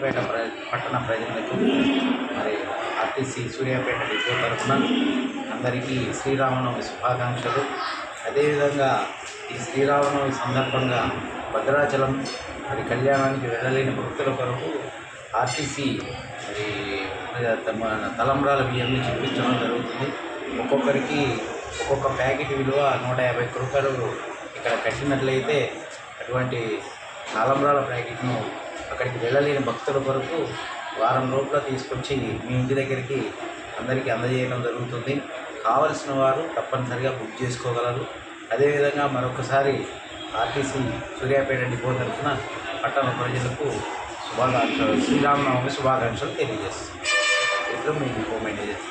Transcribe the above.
పట్టణ ప్రజలకు మరి ఆర్టీసీ సూర్యాపేట డిపో తరఫున అందరికీ శ్రీరామనవమి శుభాకాంక్షలు. అదేవిధంగా ఈ శ్రీరామనవమి సందర్భంగా భద్రాచలం మరి కళ్యాణానికి వెళ్ళలేని భక్తుల కొరకు ఆర్టీసీ మరి తమ తలంబ్రాల బియ్యాన్ని చూపించడం జరుగుతుంది. ఒక్కొక్కరికి ఒక్కొక్క ప్యాకెట్ విలువ నూట యాభై రూపాయలు ఇక్కడ కట్టినట్లయితే అటువంటి తలంబ్రాల ప్యాకెట్ను అక్కడికి వెళ్ళలేని భక్తుల కొరకు వారం లోపల తీసుకొచ్చి మీ ఇంటి దగ్గరికి అందరికీ అందజేయడం జరుగుతుంది. కావలసిన వారు తప్పనిసరిగా బుక్ చేసుకోగలరు. అదేవిధంగా మరొకసారి ఆర్టీసీ సూర్యాపేట డిపో తరఫున పట్టణ ప్రజలకు శుభాకాంక్షలు శ్రీరామనవమి శుభాకాంక్షలు తెలియజేస్తుంది ఇద్దరు మీ డిపో మేనేజర్